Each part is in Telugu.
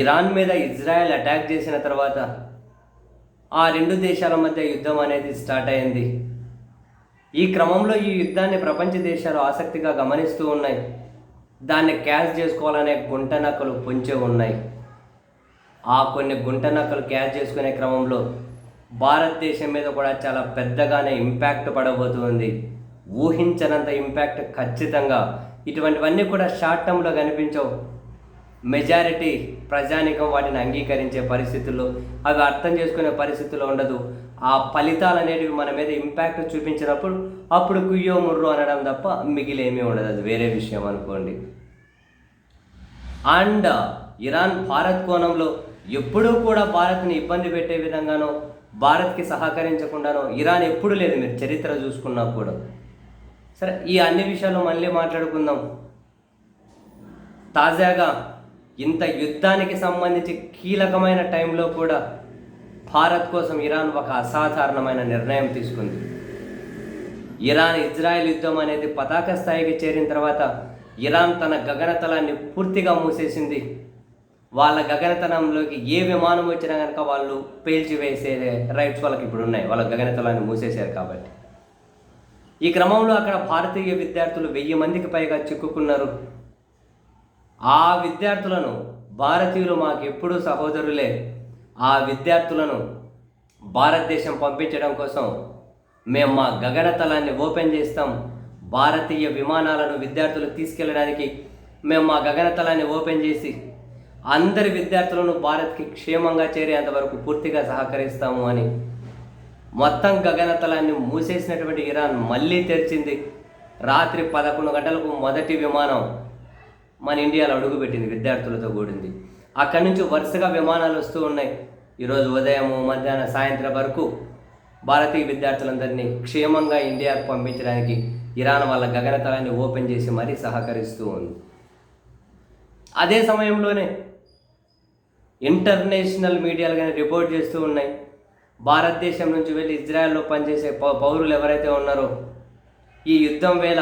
ఇరాన్ మీద ఇజ్రాయెల్ అటాక్ చేసిన తర్వాత ఆ రెండు దేశాల మధ్య యుద్ధం అనేది స్టార్ట్ అయింది. ఈ క్రమంలో ఈ యుద్ధాన్ని ప్రపంచ దేశాలు ఆసక్తిగా గమనిస్తూ ఉన్నాయి. దాన్ని క్యాచ్ చేసుకోవాలనే గుంట నక్కలు పొంచి ఉన్నాయి. ఆ కొన్ని గుంట నక్కలు క్యాచ్ చేసుకునే క్రమంలో భారతదేశం మీద కూడా చాలా పెద్దగానే ఇంపాక్ట్ పడబోతుంది. ఊహించనంత ఇంపాక్ట్ ఖచ్చితంగా. ఇటువంటివన్నీ కూడా షార్ట్ టర్మ్లో కనిపించవు. మెజారిటీ ప్రజానికం వాటిని అంగీకరించే పరిస్థితుల్లో అవి అర్థం చేసుకునే పరిస్థితుల్లో ఉండదు. ఆ ఫలితాలు అనేటివి మన మీద ఇంపాక్ట్ చూపించినప్పుడు అప్పుడు కుయ్యో ముర్రో అనడం తప్ప మిగిలేమీ ఉండదు. అది వేరే విషయం అనుకోండి. అండ్ ఇరాన్ భారత్ కోణంలో ఎప్పుడూ కూడా భారత్ని ఇబ్బంది పెట్టే విధంగానో భారత్కి సహకరించకుండానో ఇరాన్ ఎప్పుడు లేదు. మీరు చరిత్ర చూసుకున్నా కూడా. సరే ఈ అన్ని విషయాలు మళ్ళీ మాట్లాడుకుందాం. తాజాగా ఇంత యుద్ధానికి సంబంధించి కీలకమైన టైంలో కూడా భారత్ కోసం ఇరాన్ ఒక అసాధారణమైన నిర్ణయం తీసుకుంది. ఇరాన్ ఇజ్రాయెల్ యుద్ధం అనేది పతాక స్థాయికి చేరిన తర్వాత ఇరాన్ తన గగనతలాన్ని పూర్తిగా మూసేసింది. వాళ్ళ గగనతలంలోకి ఏ విమానం వచ్చినా కనుక వాళ్ళు పేల్చివేసే రైట్స్ వాళ్ళకి ఇప్పుడు ఉన్నాయి. వాళ్ళ గగనతలాన్ని మూసేశారు కాబట్టి. ఈ క్రమంలో అక్కడ భారతీయ విద్యార్థులు వెయ్యి మందికి పైగా చిక్కుకున్నారు. ఆ విద్యార్థులను భారతీయులు మాకు ఎప్పుడూ సహోదరులే. ఆ విద్యార్థులను భారతదేశం పంపించడం కోసం మేము మా గగనతలాన్ని ఓపెన్ చేస్తాం. భారతీయ విమానాలను విద్యార్థులు తీసుకెళ్ళడానికి మేము మా గగనతలాన్ని ఓపెన్ చేసి అందరి విద్యార్థులను భారత్కి క్షేమంగా చేరేంత వరకు పూర్తిగా సహకరిస్తాము అని. మొత్తం గగనతలాన్ని మూసేసినటువంటి ఇరాన్ మళ్ళీ తెరిచింది. రాత్రి పదకొండు గంటలకు మొదటి విమానం మన ఇండియాలో అడుగుపెట్టింది విద్యార్థులతో కూడింది. అక్కడి నుంచి వరుసగా విమానాలు వస్తూ ఉన్నాయి. ఈరోజు ఉదయం మధ్యాహ్నం సాయంత్రం వరకు భారతీయ విద్యార్థులందరినీ క్షేమంగా ఇండియాకు పంపించడానికి ఇరాన్ వాళ్ళ గగనతలాన్ని ఓపెన్ చేసి మరీ సహకరిస్తూ ఉంది. అదే సమయంలోనే ఇంటర్నేషనల్ మీడియాలు కానీ రిపోర్ట్ చేస్తూ ఉన్నాయి. భారతదేశం నుంచి వెళ్ళి ఇజ్రాయెల్లో పనిచేసే పౌరులు ఎవరైతే ఉన్నారో ఈ యుద్ధం వేళ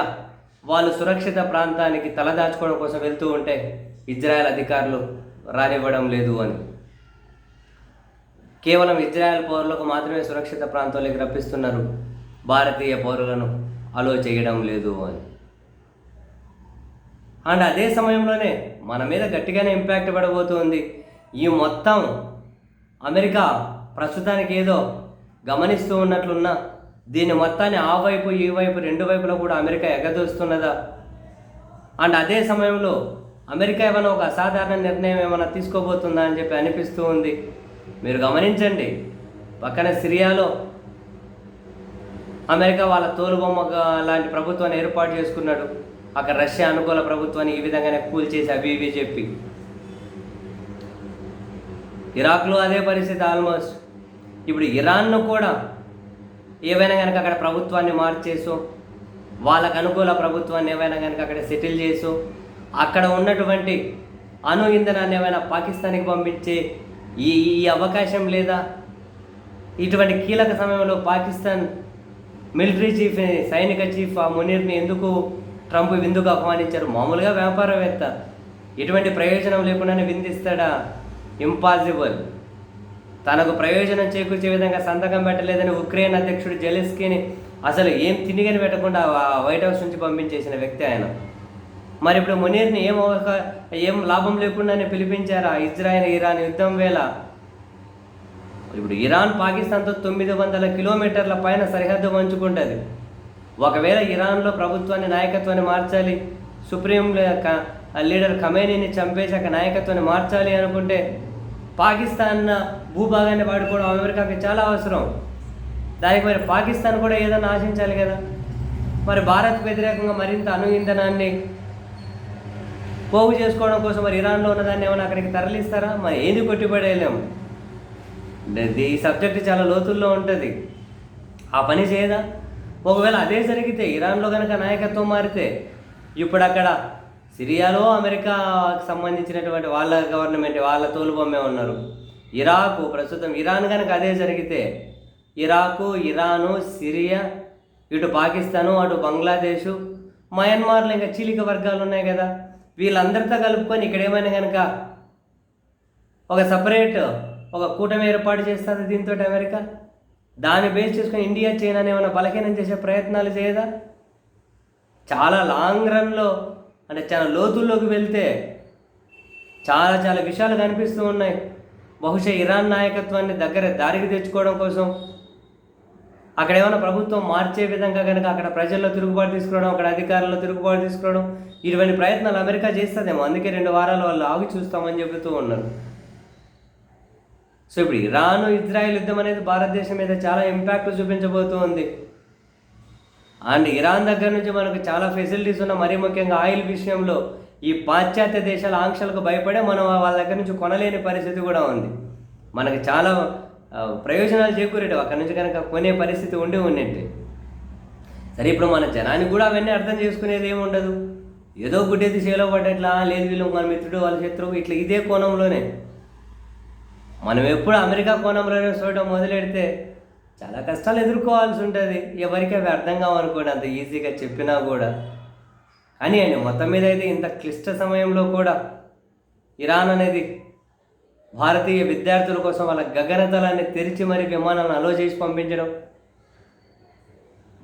వాళ్ళు సురక్షిత ప్రాంతానికి తలదాచుకోవడం కోసం వెళ్తూ ఉంటే ఇజ్రాయెల్ అధికారులు రానివ్వడం లేదు అని. కేవలం ఇజ్రాయెల్ పౌరులకు మాత్రమే సురక్షిత ప్రాంతంలోకి రప్పిస్తున్నారు. భారతీయ పౌరులను అలో చేయడం లేదు అని. అండ్ అదే సమయంలోనే మన మీద గట్టిగానే ఇంపాక్ట్ పడబోతుంది. ఈ మొత్తం అమెరికా ప్రస్తుతానికి ఏదో గమనిస్తూ ఉన్నట్లున్నా దీని మొత్తాన్ని ఆ వైపు ఈ వైపు రెండు వైపులో కూడా అమెరికా ఎగదోస్తున్నదా? అండ్ అదే సమయంలో అమెరికా ఏమైనా ఒక అసాధారణ నిర్ణయం ఏమైనా తీసుకోబోతుందా అని చెప్పి అనిపిస్తూ ఉంది. మీరు గమనించండి పక్కన సిరియాలో అమెరికా వాళ్ళ తోలుబొమ్మ లాంటి ప్రభుత్వాన్ని ఏర్పాటు చేసుకున్నాడు. అక్కడ రష్యా అనుకూల ప్రభుత్వాన్ని ఈ విధంగానే కూల్చేసి అవి ఇవి చెప్పి. ఇరాక్లో అదే పరిస్థితి ఆల్మోస్ట్. ఇప్పుడు ఇరాన్ను కూడా ఏవైనా కనుక అక్కడ ప్రభుత్వాన్ని మార్చేసో వాళ్ళకు అనుకూల ప్రభుత్వాన్ని ఏవైనా కనుక అక్కడ సెటిల్ చేసో అక్కడ ఉన్నటువంటి అణు ఇంధనాన్ని ఏమైనా పాకిస్తాన్కి పంపించే ఈ ఈ అవకాశం లేదా? ఇటువంటి కీలక సమయంలో పాకిస్తాన్ మిలిటరీ చీఫ్ సైనిక చీఫ్ ఆ మునీర్ని ఎందుకు ట్రంప్ విందుకు ఆహ్వానించారు? మామూలుగా వ్యాపారవేత్త. ఎటువంటి ప్రయోజనం లేకుండానే విందిస్తాడా? ఇంపాసిబుల్ తనకు ప్రయోజనం చేకూర్చే విధంగా సంతకం పెట్టలేదని ఉక్రెయిన్ అధ్యక్షుడు జెలెస్కీని అసలు ఏం తినిగని పెట్టకుండా వైట్ హౌస్ నుంచి పంపించేసిన వ్యక్తి ఆయన. మరి ఇప్పుడు మునీర్ని ఏం ఒక ఏం లాభం లేకుండానే పిలిపించారా ఇజ్రాయెల్ ఇరాన్ యుద్ధం వేళ? ఇప్పుడు ఇరాన్ పాకిస్తాన్తో తొమ్మిది వందల కిలోమీటర్ల పైన సరిహద్దు పంచుకుంటుంది. ఒకవేళ ఇరాన్లో ప్రభుత్వాన్ని నాయకత్వాన్ని మార్చాలి సుప్రీం లీడర్ ఖమేనీని చంపేశాక నాయకత్వాన్ని మార్చాలి అనుకుంటే పాకిస్తాన్ భూభాగాన్ని వాడుకోవడం అమెరికాకి చాలా అవసరం. దానికి మరి పాకిస్తాన్ కూడా ఏదైనా ఆశించాలి కదా? మరి భారత్ వ్యతిరేకంగా మరింత అణు ఇంధనాన్ని పోగు చేసుకోవడం కోసం మరి ఇరాన్లో ఉన్నదాన్ని ఏమైనా అక్కడికి తరలిస్తారా? మరి ఏది కొట్టిపడేయలేము ఈ సబ్జెక్ట్ చాలా లోతుల్లో ఉంటుంది. ఆ పని చేయదా? ఒకవేళ అదే జరిగితే ఇరాన్లో కనుక నాయకత్వం మారితే ఇప్పుడు అక్కడ సిరియాలో అమెరికాకి సంబంధించినటువంటి వాళ్ళ గవర్నమెంట్ వాళ్ళ తోలుబొమ్మే ఉన్నారు. ఇరాకు ప్రస్తుతం ఇరాన్ కనుక అదే జరిగితే ఇరాకు ఇరాను సిరియా ఇటు పాకిస్తాను అటు బంగ్లాదేశు మయన్మార్లో ఇంకా చీలిక వర్గాలు ఉన్నాయి కదా. వీళ్ళందరితో కలుపుకొని ఇక్కడ ఏమైనా కనుక ఒక సపరేట్ ఒక కూటమి ఏర్పాటు చేస్తుంది దీంతో అమెరికా? దాన్ని బేస్ చేసుకొని ఇండియా చైనాని ఏమైనా బలహీనం చేసే ప్రయత్నాలు చేయదా? చాలా లాంగ్ రన్లో అంటే చాలా లోతుల్లోకి వెళ్తే చాలా చాలా విషయాలు కనిపిస్తూ ఉన్నాయి. బహుశా ఇరాన్ నాయకత్వాన్ని దగ్గర దారికి తెచ్చుకోవడం కోసం అక్కడ ఏమైనా ప్రభుత్వం మార్చే విధంగా కనుక అక్కడ ప్రజల్లో తిరుగుబాటు తీసుకురావడం అక్కడ అధికారుల్లో తిరుగుబాటు తీసుకురావడం ఇటువంటి ప్రయత్నాలు అమెరికా చేస్తుందేమో. అందుకే రెండు వారాల వాళ్ళు ఆగి చూస్తామని చెబుతూ ఉన్నారు. సో ఇప్పుడు ఇరాన్ ఇజ్రాయెల్ యుద్ధం అనేది భారతదేశం మీద చాలా ఇంపాక్ట్ చూపించబోతూ ఉంది. అండ్ ఇరాన్ దగ్గర నుంచి మనకు చాలా ఫెసిలిటీస్ ఉన్న మరీ ముఖ్యంగా ఆయిల్ విషయంలో ఈ పాశ్చాత్య దేశాల ఆంక్షలకు భయపడే మనం వాళ్ళ దగ్గర నుంచి కొనలేని పరిస్థితి కూడా ఉంది. మనకి చాలా ప్రయోజనాలు చేకూరేటివి. అక్కడ నుంచి కనుక కొనే పరిస్థితి ఉండి ఉన్నట్టే. సరే ఇప్పుడు మన జనానికి కూడా అవన్నీ అర్థం చేసుకునేది ఏమి ఉండదు. ఏదో గుడ్డేది చేలో పడ్డట్లా లేదు వీళ్ళు మన మిత్రుడు వాళ్ళ శత్రువు ఇట్లా ఇదే కోణంలోనే. మనం ఎప్పుడు అమెరికా కోణంలోనే చూడడం మొదలెడితే చాలా కష్టాలు ఎదుర్కోవాల్సి ఉంటుంది. ఎవరికి అవి అర్థం కావనుకోండి అంత ఈజీగా చెప్పినా కూడా. కానీ అండి మొత్తం మీద అయితే ఇంత క్లిష్ట సమయంలో కూడా ఇరాన్ అనేది భారతీయ విద్యార్థుల కోసం వాళ్ళ గగనతలాన్ని తెరిచి మరి విమానాలను అలో చేసి పంపించడం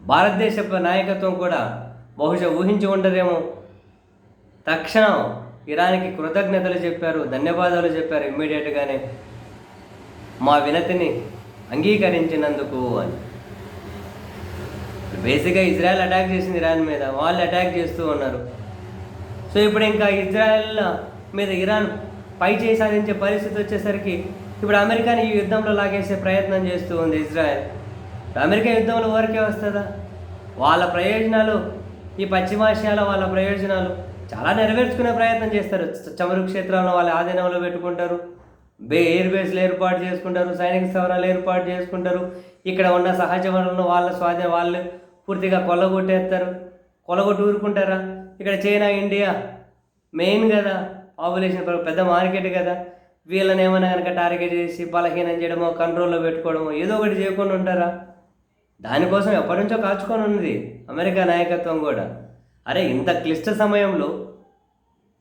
భారతదేశ నాయకత్వం కూడా బహుశా ఊహించి ఉండరేమో తక్షణం ఇరాన్కి కృతజ్ఞతలు చెప్పారు ధన్యవాదాలు చెప్పారు ఇమ్మీడియట్గానే. మా వినతిని అంగీకరించినందుకు అని. బేసిక్గా ఇజ్రాయెల్ అటాక్ చేసింది ఇరాన్ మీద. వాళ్ళు అటాక్ చేస్తూ ఉన్నారు. సో ఇప్పుడు ఇంకా ఇజ్రాయెల్ మీద ఇరాన్ పై చేయి సాధించే పరిస్థితి వచ్చేసరికి ఇప్పుడు అమెరికాని ఈ యుద్ధంలో లాగేసే ప్రయత్నం చేస్తూ ఉంది ఇజ్రాయెల్. అమెరికా యుద్ధంలో ఊరికే వస్తుందా? వాళ్ళ ప్రయోజనాలు ఈ పశ్చిమాసియాలో వాళ్ళ ప్రయోజనాలు చాలా నెరవేర్చుకునే ప్రయత్నం చేస్తారు. చ- చమురు క్షేత్రంలో వాళ్ళ ఆధీనంలో పెట్టుకుంటారు. ఎయిర్ బేస్లు ఏర్పాటు చేసుకుంటారు సైనిక స్థావరాలు ఏర్పాటు చేసుకుంటారు. ఇక్కడ ఉన్న సహజ వనరులను వాళ్ళ స్వాధీన వాళ్ళు పూర్తిగా కొల్లగొట్టేస్తారు. కొల్లగొట్టి ఊరుకుంటారా? ఇక్కడ చైనా ఇండియా మెయిన్ కదా పాపులేషన్ పెద్ద మార్కెట్ కదా. వీళ్ళని ఏమైనా కనుక టార్గెట్ చేసి బలహీనం చేయడమో కంట్రోల్లో పెట్టుకోవడమో ఏదో ఒకటి చేయకుండా ఉంటారా? దానికోసం ఎప్పటి నుంచో కాచుకొని ఉన్నది అమెరికా నాయకత్వం కూడా. అరే ఇంత క్లిష్ట సమయంలో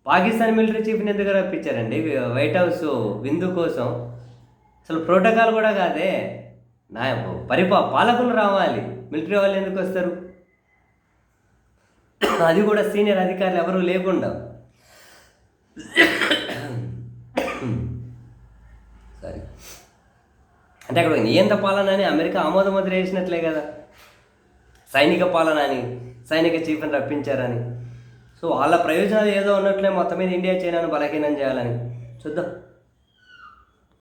పాకిస్తాన్ మిలిటరీ చీఫ్ని ఎందుకు రప్పించారండి? వైట్ హౌస్ విందు కోసం. అసలు ప్రోటోకాల్ కూడా కాదే. నా పరిపా పాలకులు రావాలి. మిలిటరీ వాళ్ళు ఎందుకు వస్తారు? అది కూడా సీనియర్ అధికారులు ఎవరూ లేకుండా. సరే. అంటే అక్కడ నియంత పాలన అని అమెరికా ఆమోద ముద్ర వేసినట్లే కదా. సైనిక పాలన అని సైనిక చీఫ్ని రప్పించారని. సో వాళ్ళ ప్రయోజనాలు ఏదో ఉన్నట్లే మొత్తం మీద ఇండియా చైనాను బలహీనం చేయాలని. చూద్దాం.